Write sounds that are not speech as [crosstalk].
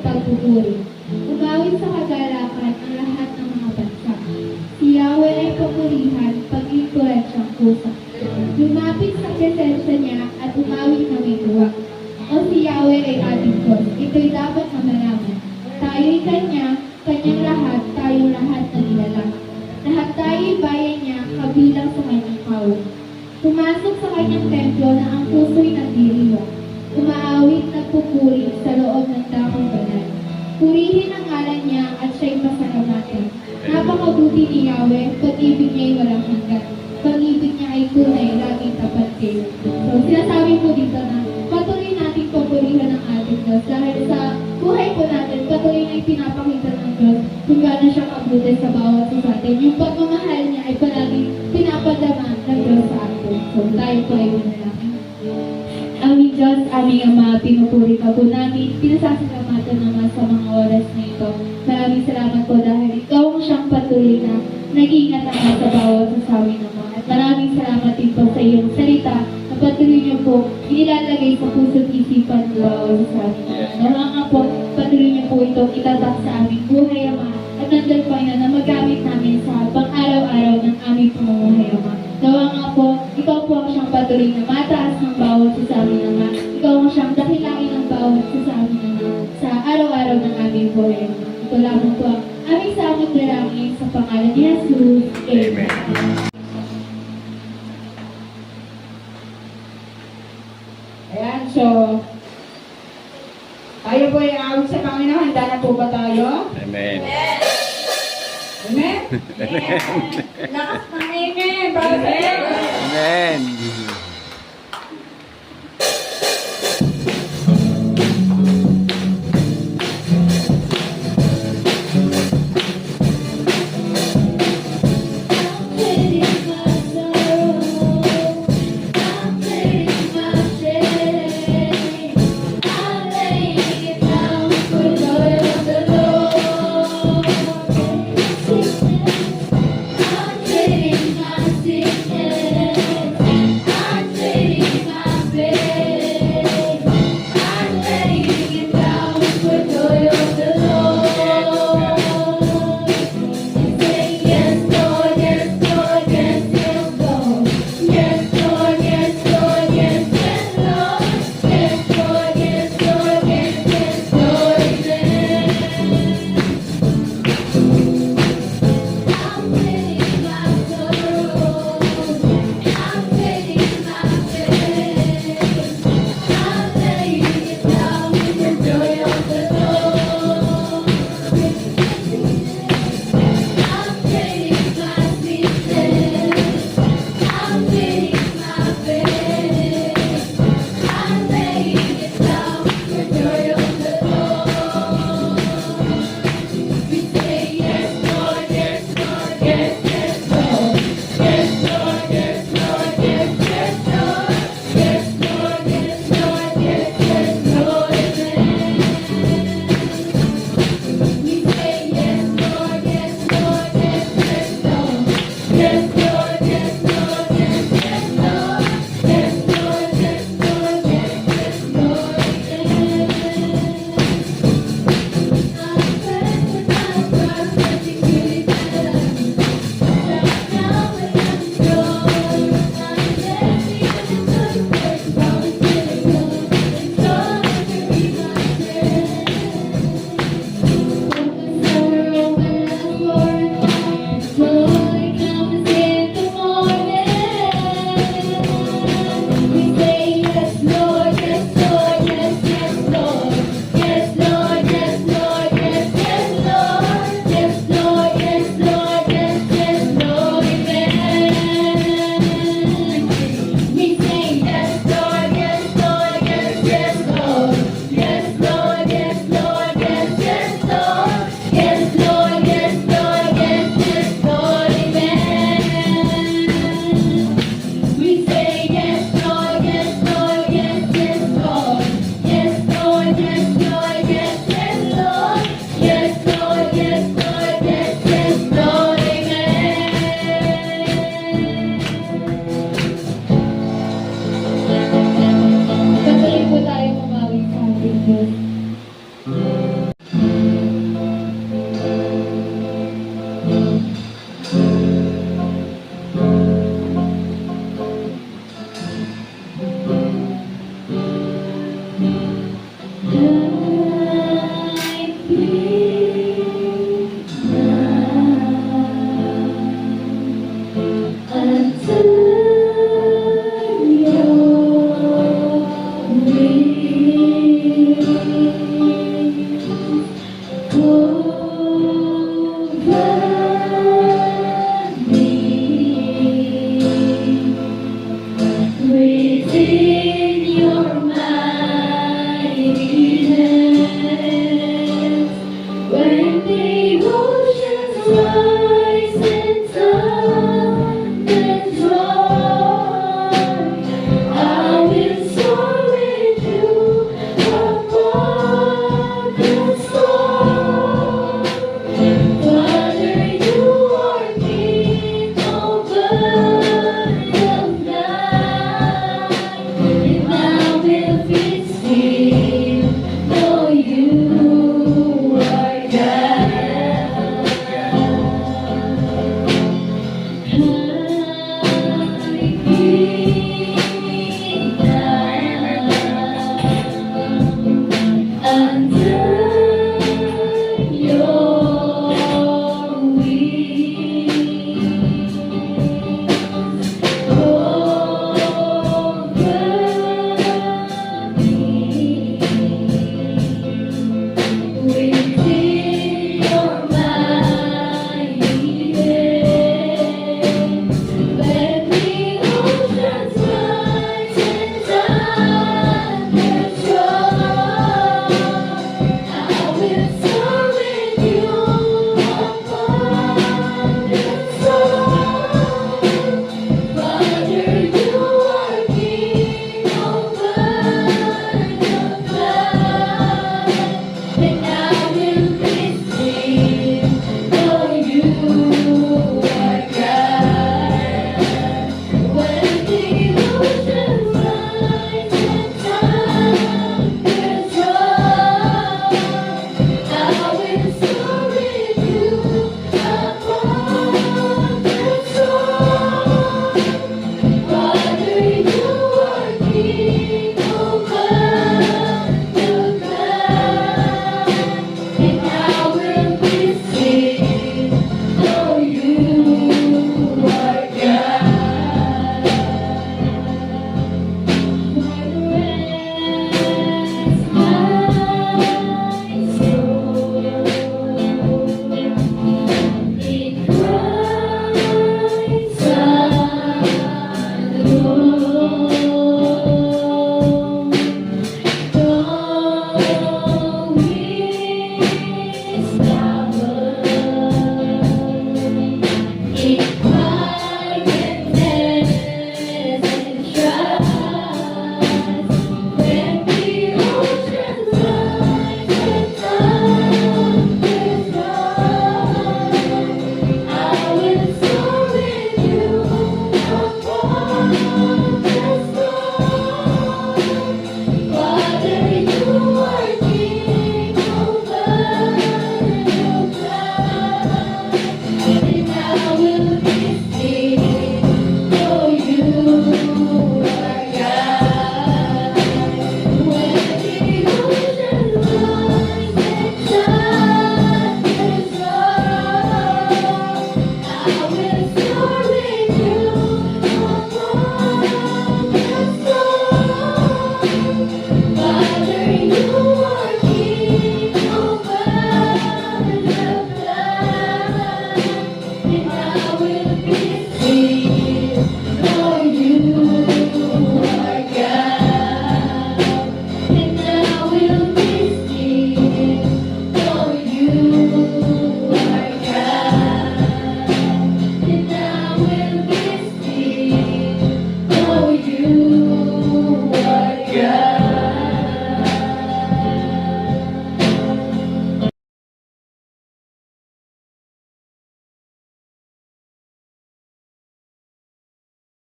pagpupuri. Umawit sa kagalakan ang lahat ng mga bansa. Si Yahweh ay papurihan, pag-lingkuran siyang kusa. Lumapit sa presensya niya at umawit na may luwa. O si Yahweh ay ating Diyos. Ito'y dapat na malaman. Tayo'y Kanya, Kanyang lahat, tayong lahat na nilalang. Lahat tayo'y bayan niya, kabilang sa Kanyang pawang. Pumasok sa Kanyang templo na ang puso'y nagdiriwang. Umaawit na Purihin ang ngalan niya at siya'y pasalamatan. Napakabuti ni Yahweh, pag-ibig niya'y walang hanggan. Namin, pinasasalamatan naman sa mga oras na ito. Maraming salamat po dahil ikaw ang siyang patuloy na nag-iingat naman sa bawat sasawi naman. At maraming salamat din po sa iyong salita na patuloy niyo po inilalagay sa puso't isipan ng bawat sasawi naman. Nawa nga po, patuloy niyo po itong itatak sa aming buhay, Ama. At nandun po na magamit namin sa pang-araw-araw ng aming pamumuhay, Ama. Sa araw-araw ng aming buhay. Ito lamang po ang aming samot dalangin sa pangalan ni Jesus. Amen. Ayan, so, tayo po ay awit sa Panginoon. Handa na po ba tayo? Amen. Amen? [laughs] Lakas ng amen, brother. Amen.